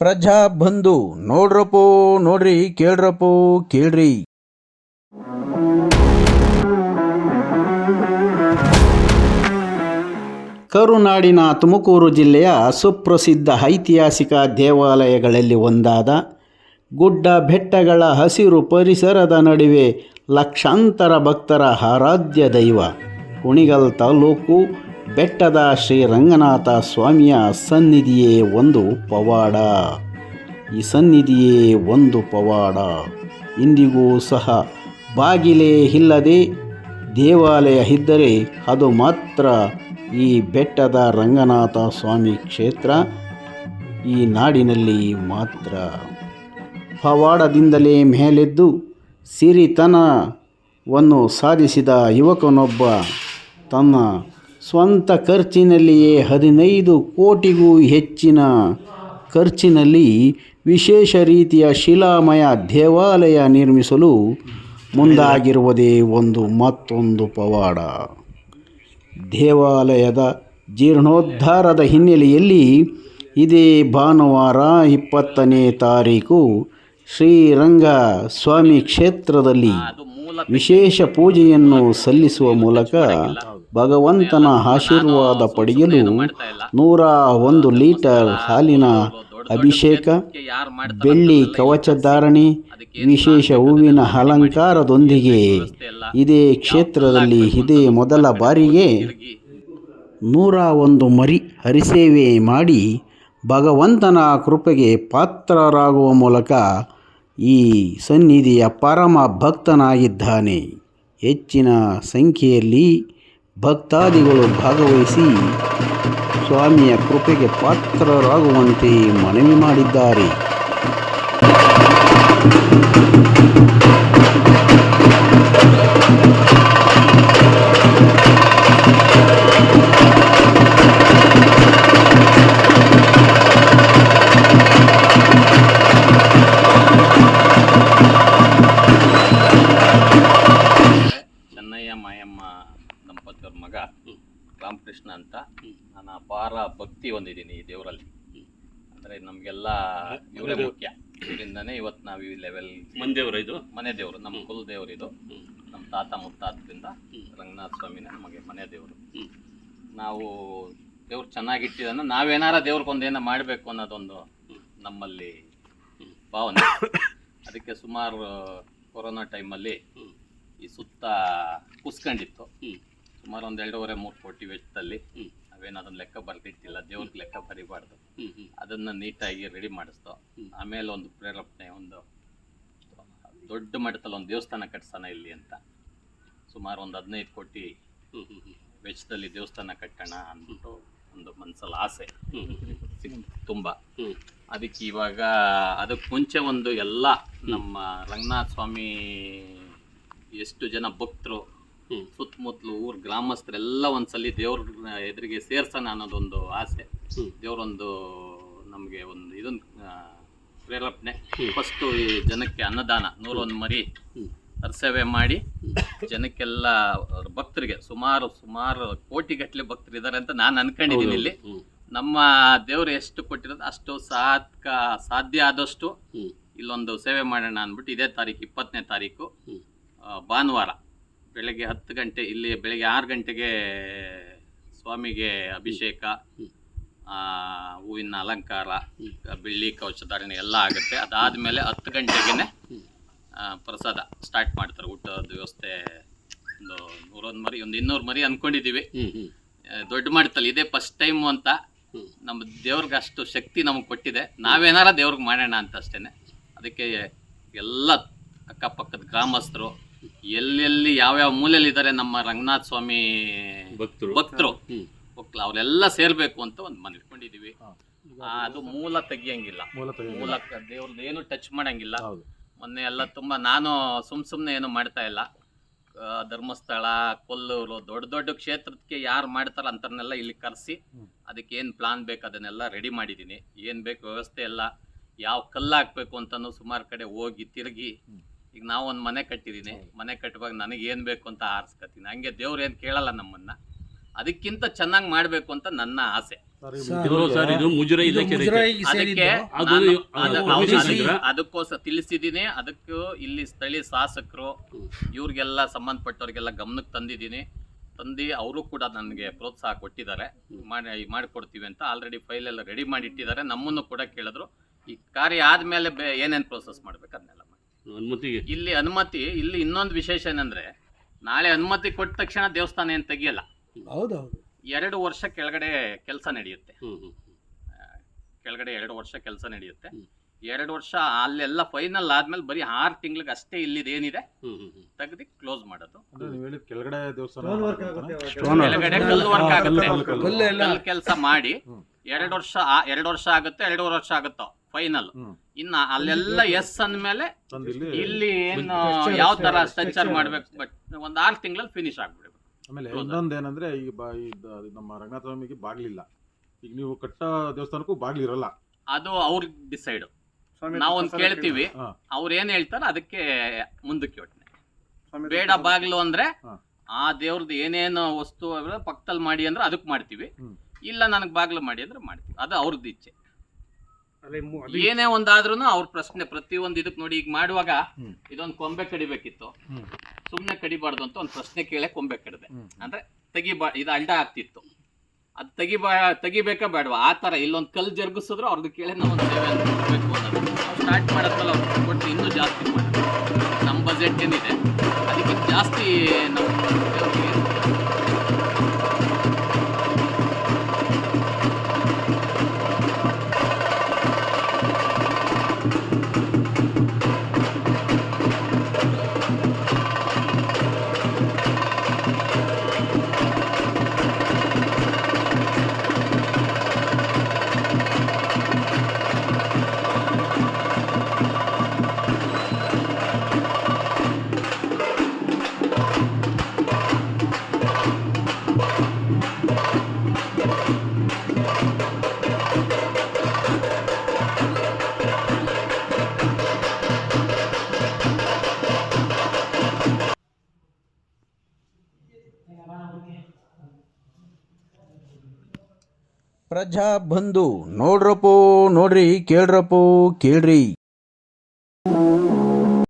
ಪ್ರಜಾ ಬಂಧು, ನೋಡ್ರಪ್ಪೋ, ನೋಡ್ರಿ, ಕೇಳ್ರಪ್ಪೋ, ಕೇಳ್ರಿ. ಕರುನಾಡಿನ ತುಮಕೂರು ಜಿಲ್ಲೆಯ ಸುಪ್ರಸಿದ್ಧ ಐತಿಹಾಸಿಕ ದೇವಾಲಯಗಳಲ್ಲಿ ಒಂದಾದ ಗುಡ್ಡ ಬೆಟ್ಟಗಳ ಹಸಿರು ಪರಿಸರದ ನಡುವೆ ಲಕ್ಷಾಂತರ ಭಕ್ತರ ಆರಾಧ್ಯ ದೈವ, ಕುಣಿಗಲ್ ತಾಲೂಕು ಬೆಟ್ಟದ ಶ್ರೀ ರಂಗನಾಥ ಸ್ವಾಮಿಯ ಸನ್ನಿಧಿಯೇ ಒಂದು ಪವಾಡ. ಈ ಸನ್ನಿಧಿಯೇ ಒಂದು ಪವಾಡ. ಇಂದಿಗೂ ಸಹ ಬಾಗಿಲೇ ಇಲ್ಲದೆ ದೇವಾಲಯ ಇದ್ದರೆ ಅದು ಮಾತ್ರ ಈ ಬೆಟ್ಟದ ರಂಗನಾಥ ಸ್ವಾಮಿ ಕ್ಷೇತ್ರ. ಈ ನಾಡಿನಲ್ಲಿ ಮಾತ್ರ. ಪವಾಡದಿಂದಲೇ ಮೇಲೆದ್ದು ಸಿರಿತನವನ್ನು ಸಾಧಿಸಿದ ಯುವಕನೊಬ್ಬ ತನ್ನ ಸ್ವಂತ ಖರ್ಚಿನಲ್ಲಿಯೇ ಹದಿನೈದು ಕೋಟಿಗೂ ಹೆಚ್ಚಿನ ಖರ್ಚಿನಲ್ಲಿ ವಿಶೇಷ ರೀತಿಯ ಶಿಲಾಮಯ ದೇವಾಲಯ ನಿರ್ಮಿಸಲು ಮುಂದಾಗಿರುವುದೇ ಒಂದು ಮತ್ತೊಂದು ಪವಾಡ. ದೇವಾಲಯದ ಜೀರ್ಣೋದ್ಧಾರದ ಹಿನ್ನೆಲೆಯಲ್ಲಿ ಇದೇ ಭಾನುವಾರ ಇಪ್ಪತ್ತನೇ ತಾರೀಕು ಶ್ರೀರಂಗ ಸ್ವಾಮಿ ಕ್ಷೇತ್ರದಲ್ಲಿ ವಿಶೇಷ ಪೂಜೆಯನ್ನು ಸಲ್ಲಿಸುವ ಮೂಲಕ ಭಗವಂತನ ಆಶೀರ್ವಾದ ಪಡೆಯಲು ನೂರ ಒಂದು ಲೀಟರ್ ಹಾಲಿನ ಅಭಿಷೇಕ, ಬೆಳ್ಳಿ ಕವಚಧಾರಣೆ ವಿಶೇಷ ಹೂವಿನ ಅಲಂಕಾರದೊಂದಿಗೆ ಇದೇ ಕ್ಷೇತ್ರದಲ್ಲಿ ಇದೇ ಮೊದಲ ಬಾರಿಗೆ ನೂರ ಒಂದು ಮರಿ ಹರಿಸೇವೆ ಮಾಡಿ ಭಗವಂತನ ಕೃಪೆಗೆ ಪಾತ್ರರಾಗುವ ಮೂಲಕ ಈ ಸನ್ನಿಧಿಯ ಪರಮ ಭಕ್ತನಾಗಿದ್ದಾನೆ. ಹೆಚ್ಚಿನ ಸಂಖ್ಯೆಯಲ್ಲಿ ಭಕ್ತಾದಿಗಳು ಭಾಗವಹಿಸಿ ಸ್ವಾಮಿಯ ಕೃಪೆಗೆ ಪಾತ್ರರಾಗುವಂತೆ ಮನವಿ ಮಾಡಿದ್ದಾರೆ. ದಂಪತಿಯವ್ರ ಮಗ. ರಾಮಕೃಷ್ಣ ಅಂತ. ನಾನು ಅಪಾರ ಭಕ್ತಿ ಹೊಂದಿದ್ದೀನಿ ಈ ದೇವರಲ್ಲಿ. ಅಂದ್ರೆ ನಮ್ಗೆಲ್ಲ ಇವರೇ ಮುಖ್ಯ. ಇದರಿಂದನೇ ಇವತ್ತು ನಾವು ಈ ಲೆವೆಲ್ ದೇವರು ಇದು? ಮನೆ ದೇವರು ನಮ್ಮ ಕುಲ ದೇವರು ಇದು. ನಮ್ಮ ತಾತ ಮುತ್ತಾತದಿಂದ ರಂಗನಾಥ ಸ್ವಾಮಿನೇ ನಮಗೆ ಮನೆ ದೇವರು. ನಾವು ದೇವ್ರು ಚೆನ್ನಾಗಿಟ್ಟಿದ್ದನ್ನು ನಾವೇನಾರ ದೇವ್ರಿಗೊಂದೇನೋ ಮಾಡಬೇಕು ಅನ್ನೋದೊಂದು ನಮ್ಮಲ್ಲಿ ಭಾವನೆ. ಅದಕ್ಕೆ ಸುಮಾರು ಕೊರೋನಾ ಟೈಮಲ್ಲಿ ಈ ಸುತ್ತ ಕುಸ್ಕೊಂಡಿತ್ತು. ಸುಮಾರು ಒಂದು ಎರಡೂವರೆ, ಮೂರು ಕೋಟಿ ವೆಚ್ಚದಲ್ಲಿ ನಾವೇನು ಅದನ್ನ ಲೆಕ್ಕ ಬರ್ದಿಟ್ಟಿಲ್ಲ, ದೇವ್ರಿಗೆ ಲೆಕ್ಕ ಬರಿಬಾರ್ದು. ಅದನ್ನ ನೀಟಾಗಿ ರೆಡಿ ಮಾಡಿಸ್ತು ಆಮೇಲೆ ಒಂದು ಪ್ರೇರೇಪಣೆ ಒಂದು ದೊಡ್ಡ ಮಟ್ಟದಲ್ಲಿ ಒಂದು ದೇವಸ್ಥಾನ ಕಟ್ಸೋಣ ಇಲ್ಲಿ ಅಂತ. ಸುಮಾರು ಒಂದು ಹದಿನೈದು ಕೋಟಿ ವೆಚ್ಚದಲ್ಲಿ ದೇವಸ್ಥಾನ ಕಟ್ಟೋಣ ಅಂದ್ಬಿಟ್ಟು ಒಂದು ಮನ್ಸಲ್ಲಿ ಆಸೆ. ತುಂಬ. ಅದಕ್ಕೆ ಇವಾಗ ಅದಕ್ಕೆ ಮುಂಚೆ ಒಂದು ಎಲ್ಲ ನಮ್ಮ ರಂಗನಾಥ ಸ್ವಾಮಿ ಎಷ್ಟು ಜನ ಭಕ್ತರು ಸುತ್ತಮುತ್ತಲು ಊರ್ ಗ್ರಾಮಸ್ಥರೆಲ್ಲ ಒಂದ್ಸಲಿ ದೇವ್ರ ಎದುರಿಗೆ ಸೇರ್ಸೋಣ ಅನ್ನೋದೊಂದು ಆಸೆ. ದೇವ್ರೊಂದು ನಮಗೆ ಒಂದು ಇದೊಂದು ಪ್ರೇರೇಪಣೆ. ಫಸ್ಟ್ ಈ ಜನಕ್ಕೆ ಅನ್ನದಾನ ನೂರೊಂದು ಮರಿ ಸೇವೆ ಮಾಡಿ ಜನಕ್ಕೆಲ್ಲ ಭಕ್ತರಿಗೆ ಸುಮಾರು ಸುಮಾರು ಕೋಟಿಗಟ್ಟಲೆ ಭಕ್ತರು ಇದ್ದಾರೆ ಅಂತ ನಾನು ಅನ್ಕೊಂಡಿದ್ದೀನಿ ಇಲ್ಲಿ. ನಮ್ಮ ದೇವ್ರು ಎಷ್ಟು ಕೊಟ್ಟಿರೋದು ಅಷ್ಟು ಸಾಧ್ಕ ಸಾಧ್ಯ ಆದಷ್ಟು ಇಲ್ಲೊಂದು ಸೇವೆ ಮಾಡೋಣ ಅಂದ್ಬಿಟ್ಟು ಇದೇ ತಾರೀಕು ಇಪ್ಪತ್ತನೇ ತಾರೀಕು ಭಾನುವಾರ. ಬೆಳಗ್ಗೆ ಹತ್ತು ಗಂಟೆ ಇಲ್ಲಿ ಬೆಳಗ್ಗೆ ಆರು ಗಂಟೆಗೆ ಸ್ವಾಮಿಗೆ ಅಭಿಷೇಕ ಹೂವಿನ ಅಲಂಕಾರ ಬೆಳ್ಳಿ ಕೌಶಧಾರಣೆ ಎಲ್ಲ ಆಗುತ್ತೆ. ಅದಾದಮೇಲೆ ಹತ್ತು ಗಂಟೆಗೆ ಪ್ರಸಾದ ಸ್ಟಾರ್ಟ್ ಮಾಡ್ತಾರೆ. ಊಟದ ವ್ಯವಸ್ಥೆ ಒಂದು ನೂರೊಂದು ಮರಿ ಒಂದು ಇನ್ನೂರು ಮರಿ ಅಂದ್ಕೊಂಡಿದ್ದೀವಿ ದೊಡ್ಡ ಮಾಡ್ತಲ್ಲ ಇದೇ ಫಸ್ಟ್ ಟೈಮು ಅಂತ ನಮ್ಮ ದೇವ್ರಿಗೆ ಅಷ್ಟು ಶಕ್ತಿ ನಮಗೆ ಕೊಟ್ಟಿದೆ. ನಾವೇನಾರ ದೇವ್ರಿಗೆ ಮಾಡೋಣ ಅಂತ ಅಷ್ಟೇನೆ. ಅದಕ್ಕೆ ಎಲ್ಲ ಅಕ್ಕಪಕ್ಕದ ಗ್ರಾಮಸ್ಥರು ಎಲ್ಲೆಲ್ಲಿ ಯಾವ್ಯಾವ ಮೂಲೆಯಲ್ಲಿ ಇದ್ದಾರೆ ನಮ್ಮ ರಂಗನಾಥ ಸ್ವಾಮಿ ಭಕ್ತರು. ಭಕ್ತರು. ಅವರೆಲ್ಲ ಸೇರ್ಬೇಕು ಅಂತ ಒಂದು ಮನವಿ ಇಟ್ಕೊಂಡಿದೀವಿ ಅದು ಮೂಲ ತೆಗಿಯಂಗಿಲ್ಲ. ಮೂಲ ದೇವ್ರದ್ದು ಏನು ಟಚ್ ಮಾಡಂಗಿಲ್ಲ. ಮೊನ್ನೆ ಎಲ್ಲ ತುಂಬಾ ನಾನು ಸುಮ್ ಸುಮ್ನೆ ಏನು ಮಾಡ್ತಾ ಇಲ್ಲ. ಧರ್ಮಸ್ಥಳ ಕೊಲ್ಲೂರು ದೊಡ್ಡ ದೊಡ್ಡ ಕ್ಷೇತ್ರಕ್ಕೆ ಯಾರು ಮಾಡ್ತಾರ ಅಂತರ್ನೆಲ್ಲ ಇಲ್ಲಿ ಕರೆಸಿ ಅದಕ್ಕೆ ಏನು ಪ್ಲಾನ್ ಬೇಕು ಅದನ್ನೆಲ್ಲ ರೆಡಿ ಮಾಡಿದ್ದೀನಿ ಏನು ಬೇಕು ವ್ಯವಸ್ಥೆ ಎಲ್ಲ ಯಾವ ಕಲ್ಲು ಹಾಕ್ಬೇಕು ಅಂತನೂ ಸುಮಾರು ಕಡೆ ಹೋಗಿ ತಿರುಗಿ ಈಗ ನಾವು ಒಂದು ಮನೆ ಕಟ್ಟಿದ್ದೀನಿ ಮನೆ ಕಟ್ಟುವಾಗ ನನಗೆ ಏನು ಬೇಕು ಅಂತ ಆರಿಸ್ಕತೀನಿ ಹಂಗೆ ದೇವ್ರು ಏನು ಕೇಳಲ್ಲ ನಮ್ಮನ್ನ. ಅದಕ್ಕಿಂತ ಚೆನ್ನಾಗಿ ಮಾಡಬೇಕು ಅಂತ ನನ್ನ ಆಸೆ? ಅದಕ್ಕೋಸ್ಕರ ತಿಳಿಸಿದ್ದೀನಿ ಅದಕ್ಕೂ ಇಲ್ಲಿ ಸ್ಥಳೀಯ ಶಾಸಕರು ಇವ್ರಿಗೆಲ್ಲ ಸಂಬಂಧಪಟ್ಟವ್ರಿಗೆಲ್ಲ ಗಮನಕ್ಕೆ ತಂದಿದ್ದೀನಿ ತಂದು ಅವರು ಕೂಡ ನನಗೆ ಪ್ರೋತ್ಸಾಹ ಕೊಟ್ಟಿದ್ದಾರೆ. ಮಾಡಿ ಮಾಡಿಕೊಡ್ತೀವಿ ಅಂತ ಆಲ್ರೆಡಿ ಫೈಲ್ ಎಲ್ಲ ರೆಡಿ ಮಾಡಿ ಇಟ್ಟಿದ್ದಾರೆ. ನಮ್ಮನ್ನು ಕೂಡ ಕೇಳಿದ್ರು. ಈ ಕಾರ್ಯ ಆದ್ಮೇಲೆ ಬೇ ಏನೇನು ಪ್ರೋಸೆಸ್ ಮಾಡ್ಬೇಕು ಅದನ್ನೆಲ್ಲ ಅನುಮತಿಗೆ. ಇಲ್ಲಿ ಅನುಮತಿ ಇಲ್ಲಿ ಇನ್ನೊಂದು ವಿಶೇಷ ಏನಂದ್ರೆ ನಾಳೆ ಅನುಮತಿ ಕೊಟ್ಟ ತಕ್ಷಣ ದೇವಸ್ಥಾನ ಏನು ತೆಗಿಯಲ್ಲ. ಹೌದೌದು. ಎರಡು ವರ್ಷ ಕೆಳಗಡೆ ಕೆಲಸ ನಡೆಯುತ್ತೆ. ಕೆಳಗಡೆ ಎರಡು ವರ್ಷ ಕೆಲಸ ನಡೆಯುತ್ತೆ. ಎರಡು ವರ್ಷ ಅಲ್ಲೆಲ್ಲ ಫೈನಲ್ ಆದ್ಮೇಲೆ ಬರೀ ಆರ್ ತಿಂಗಳಿಗೆ ಅಷ್ಟೇ ಇಲ್ಲಿದೆ ಏನಿದೆ ತೆಗೆದು ಕ್ಲೋಸ್ ಮಾಡೋದು. ನೀವು ಹೇಳಿದ ಕೆಳಗಡೆ ದೇವಸ್ಥಾನ Stone work ಆಗುತ್ತೆ ಅವಾಗ. ಕೆಳಗಡೆ ಕಲ್ಲು ವರ್ಕ್ ಆಗುತ್ತೆ. ಕಲ್ಲು, ಕಲ್ಲು. ಕಲ್ಲು ಎಲ್ಲ ಕಲ್ಲು ಕೆಲಸ ಮಾಡಿ. ಎರಡು ವರ್ಷ ಆ- ಎರಡು ವರ್ಷ ಆಗುತ್ತೆ ಎರಡೂವರೆ ವರ್ಷ ಆಗುತ್ತೋ? ಫೈನಲ್ ಇನ್ನ ಅಲ್ಲೆಲ್ಲ ಎಸ್ ಅಂದ್ಮೇಲೆ ಇಲ್ಲಿ ಏನು ಯಾವ ತರ ಸ್ಟ್ರಕ್ಚರ್ ಮಾಡ್ಬೇಕು. ಬಟ್ ಒಂದ್ ಆರು ತಿಂಗಳಲ್ಲಿ ಫಿನಿಶ್ ಆಗ್ಬಿಡ್ಬೇಕು. ಆಮೇಲೆ? ಇನ್ನೊಂದು ಏನಂದ್ರೆ ಈ ಬಾ ನಮ್ಮ ರಂಗನಾಥ ಸ್ವಾಮಿಗೆ ಬಾಗ್ಲಿಲ್ಲ. ಈಗ ನೀವು ಕಟ್ಟ ದೇವಸ್ಥಾನಕ್ಕೂ ಬಾಗ್ಲಿರಲ್ಲ ಅದು ಅವ್ರ ಡಿಸೈಡ್ ನಾವೊಂದ್ ಕೇಳ್ತೀವಿ. ಅವ್ರ ಏನ್ ಹೇಳ್ತಾರ ಅದಕ್ಕೆ ಮುಂದಕ್ಕೆ ಯೋಚನೆ ಬೇಡ ಬಾಗ್ಲು ಅಂದ್ರೆ ಆ ದೇವ್ರದ್ದು ಏನೇನು ವಸ್ತು ಪಕ್ಕದಲ್ಲಿ ಮಾಡಿ ಅಂದ್ರೆ ಅದಕ್ಕೆ ಮಾಡ್ತೀವಿ. ಇಲ್ಲ ನನಗೆ ಬಾಗ್ಲು ಮಾಡಿ ಅಂದ್ರೆ ಮಾಡ್ತೀವಿ. ಅದು ಅವ್ರದ್ದು ಇಚ್ಛೆ. ಏನೇ ಒಂದಾದ್ರೂ ಅವ್ರ ಪ್ರಶ್ನೆ ಪ್ರತಿ ಒಂದು ಇದಕ್ಕೆ ನೋಡಿ ಈಗ ಮಾಡುವಾಗ. ಇದೊಂದು ಕೊಂಬೆ ಕಡಿಬೇಕಿತ್ತು. ಸುಮ್ಮನೆ ಸುಮ್ನೆ ಕಡಿಬಾರ್ದು ಅಂತ ಒಂದು ಪ್ರಶ್ನೆ ಕೇಳೇ ಕೊಂಬೆ ಕಡಿದೆ. ಅಂದ್ರೆ ತೆಗಿಬಾ ಇದು ಅಲ್ಡ ಆಗ್ತಿತ್ತು. ಅದು ತೆಗಿಬಾ ತೆಗಿಬೇಕಾ ಬೇಡವಾ? ಆ ಥರ ಇಲ್ಲೊಂದು ಕಲ್ಲು ಜರುಗಿಸಿದ್ರು ಅವ್ರದ್ದು ಕೇಳಿ ನಾವು ಒಂದು ಸೇವೆ ಅಂತ ಕೊಡ್ಬೇಕು ಅನ್ನೋದು. ಸ್ಟಾರ್ಟ್ ಮಾಡೋದಲ್ಲ ಅವ್ರು ಕೊಟ್ಟು ಇನ್ನೂ ಜಾಸ್ತಿ ಮಾಡೋದು ನಮ್ಮ ಬಜೆಟ್ ಏನಿದೆ ಅದಕ್ಕೆ ಜಾಸ್ತಿ ನಾವು ಪ್ರಜಾ ಬಂಧು ನೋಡ್ರಪ್ಪೋ ನೋಡ್ರಿ ಕೇಳ್ರಪ್ಪೋ ಕೇಳ್ರಿ.